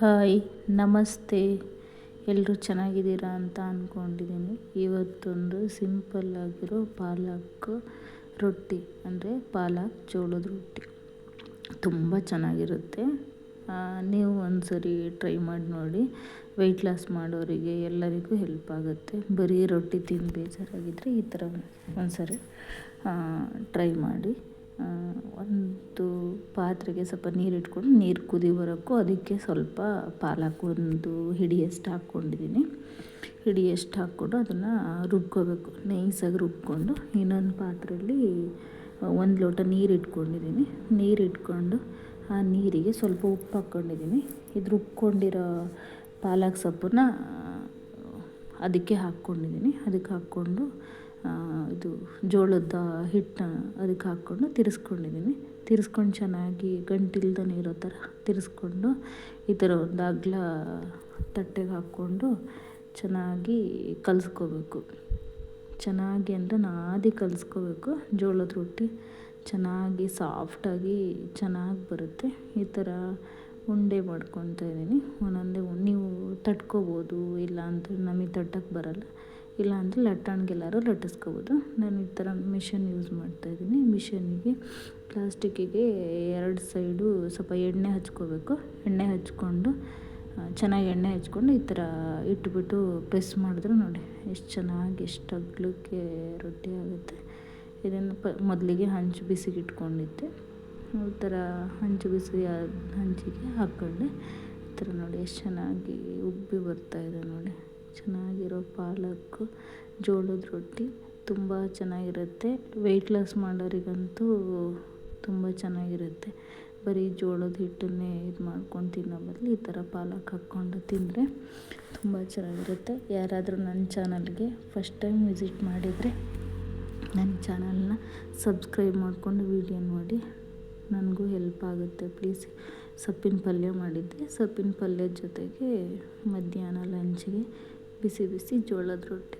Hi, ನಮಸ್ತೆ. ಎಲ್ಲರೂ ಚೆನ್ನಾಗಿದ್ದೀರಾ ಅಂತ ಅಂದ್ಕೊಂಡಿದ್ದೀನಿ ಇವತ್ತೊಂದು ಸಿಂಪಲ್ ಆಗಿರೋ ಪಾಲಕ್ ರೊಟ್ಟಿ, ಅಂದರೆ ಪಾಲಕ್ ಜೋಳದ ರೊಟ್ಟಿ. ತುಂಬ ಚೆನ್ನಾಗಿರುತ್ತೆ. ನೀವು ಒಂದ್ಸರಿ ಟ್ರೈ ಮಾಡಿ ನೋಡಿ. ವೆಯ್ಟ್ ಲಾಸ್ ಮಾಡೋರಿಗೆ ಎಲ್ಲರಿಗೂ ಹೆಲ್ಪ್ ಆಗುತ್ತೆ. ಬರೀ ರೊಟ್ಟಿ ತಿಂದು ಬೇಜಾರಾಗಿದ್ದರೆ ಈ ಥರ ಒಂದ್ಸರಿ ಟ್ರೈ ಮಾಡಿ. ಒಂದು ಪಾತ್ರೆಗೆ ಸ್ವಲ್ಪ ನೀರು ಇಟ್ಕೊಂಡು ನೀರು ಕುದಿ ಬರೋಕ್ಕೂ ಅದಕ್ಕೆ ಸ್ವಲ್ಪ ಪಾಲಕ್ ಒಂದು ಹಿಡಿಯಷ್ಟು ಹಾಕ್ಕೊಂಡಿದ್ದೀನಿ. ಹಿಡಿಯಷ್ಟು ಹಾಕ್ಕೊಂಡು ಅದನ್ನು ರುಬ್ಕೋಬೇಕು. ನೈಸಾಗಿ ರುಬ್ಕೊಂಡು ಇನ್ನೊಂದು ಪಾತ್ರೆಯಲ್ಲಿ ಒಂದು ಲೋಟ ನೀರು ಇಟ್ಕೊಂಡಿದ್ದೀನಿ ನೀರು ಇಟ್ಕೊಂಡು ಆ ನೀರಿಗೆ ಸ್ವಲ್ಪ ಉಪ್ಪು ಹಾಕ್ಕೊಂಡಿದ್ದೀನಿ. ಇದು ರುಬ್ಕೊಂಡಿರೋ ಪಾಲಕ್ ಸೊಪ್ಪನ್ನ ಅದಕ್ಕೆ ಹಾಕ್ಕೊಂಡಿದ್ದೀನಿ. ಅದಕ್ಕೆ ಹಾಕ್ಕೊಂಡು ಇದು ಜೋಳದ ಹಿಟ್ಟನ್ನ ಅದಕ್ಕೆ ಹಾಕ್ಕೊಂಡು ತಿರ್ಸ್ಕೊಂಡಿದ್ದೀನಿ. ತಿರ್ಸ್ಕೊಂಡು ಚೆನ್ನಾಗಿ ಗಂಟಿಲ್ದನೇ ಇರೋ ಥರ ತಿರ್ಸ್ಕೊಂಡು ಈ ಥರ ಒಂದು ಅಗ್ಲ ತಟ್ಟೆಗೆ ಹಾಕ್ಕೊಂಡು ಚೆನ್ನಾಗಿ ಕಲಿಸ್ಕೋಬೇಕು. ಚೆನ್ನಾಗಿ ಅಂದರೆ ನಾದಿ ಕಲಿಸ್ಕೋಬೇಕು. ಜೋಳದ ರೊಟ್ಟಿ ಚೆನ್ನಾಗಿ ಸಾಫ್ಟಾಗಿ ಚೆನ್ನಾಗಿ ಬರುತ್ತೆ. ಈ ಥರ ಉಂಡೆ ಮಾಡ್ಕೊತಾ ಇದ್ದೀನಿ. ಒಂದೊಂದೇ ನೀವು ತಟ್ಕೋಬೋದು, ಇಲ್ಲ ಅಂತ ನಮಗೆ ತಟ್ಟಕ್ಕೆ ಬರಲ್ಲ. ಇಲ್ಲ ಅಂದರೆ ಲಟ್ಟಣಿಗೆಲ್ಲಾದ್ರು ಲಟ್ಟಿಸ್ಕೋಬೋದು. ನಾನು ಈ ಥರ ಮಿಷನ್ ಯೂಸ್ ಮಾಡ್ತಾಯಿದ್ದೀನಿ ಮಿಷನಿಗೆ ಪ್ಲಾಸ್ಟಿಕ್ಕಿಗೆ ಎರಡು ಸೈಡು ಸ್ವಲ್ಪ ಎಣ್ಣೆ ಹಚ್ಕೋಬೇಕು. ಎಣ್ಣೆ ಹಚ್ಕೊಂಡು ಚೆನ್ನಾಗಿ ಎಣ್ಣೆ ಹಚ್ಕೊಂಡು ಈ ಥರ ಇಟ್ಬಿಟ್ಟು ಪ್ರೆಸ್ ಮಾಡಿದ್ರೆ ನೋಡಿ ಎಷ್ಟು ಚೆನ್ನಾಗಿ, ಎಷ್ಟು ಅಗ್ಲಕ್ಕೆ ರೊಟ್ಟಿ ಆಗುತ್ತೆ. ಇದನ್ನು ಪ, ಮೊದಲಿಗೆ ಹಂಚು ಬಿಸಿಗೆ ಇಟ್ಕೊಂಡಿದ್ದೆ ಈ ಥರ ಹಂಚು ಬಿಸಿ ಹಂಚಿಗೆ ಹಾಕ್ಕೊಂಡೆ. ಈ ಥರ ನೋಡಿ ಎಷ್ಟು ಚೆನ್ನಾಗಿ ಉಬ್ಬಿ ಬರ್ತಾಯಿದೆ ನೋಡಿ. ಚೆನ್ನಾಗಿರೋ ಪಾಲಕ್, ಜೋಳದ ರೊಟ್ಟಿ ತುಂಬ ಚೆನ್ನಾಗಿರುತ್ತೆ. ವೆಯ್ಟ್ ಲಾಸ್ ಮಾಡೋರಿಗಂತೂ ತುಂಬ ಚೆನ್ನಾಗಿರುತ್ತೆ. ಬರೀ ಜೋಳದ ಹಿಟ್ಟನ್ನೇ ಇದು ಮಾಡ್ಕೊಂಡು ತಿನ್ನೋ ಬದಲು ಈ ಥರ ಪಾಲಕ್ ಹಾಕ್ಕೊಂಡು ತಿಂದರೆ ತುಂಬ ಚೆನ್ನಾಗಿರುತ್ತೆ. ಯಾರಾದರೂ ನನ್ನ ಚಾನಲ್ಗೆ ಫಸ್ಟ್ ಟೈಮ್ ವಿಸಿಟ್ ಮಾಡಿದರೆ ನನ್ನ ಚಾನಲ್ನ ಸಬ್ಸ್ಕ್ರೈಬ್ ಮಾಡಿಕೊಂಡು ವೀಡಿಯೋ ನೋಡಿ. ನನಗೂ ಹೆಲ್ಪ್ ಆಗುತ್ತೆ. ಪ್ಲೀಸ್ ಸೊಪ್ಪಿನ ಪಲ್ಯ ಮಾಡಿದ್ದೆ. ಸೊಪ್ಪಿನ ಪಲ್ಯದ ಜೊತೆಗೆ ಮಧ್ಯಾಹ್ನ ಲಂಚಿಗೆ ಬಿಸಿ ಬಿಸಿ ಜೋಳದ ರೊಟ್ಟಿ.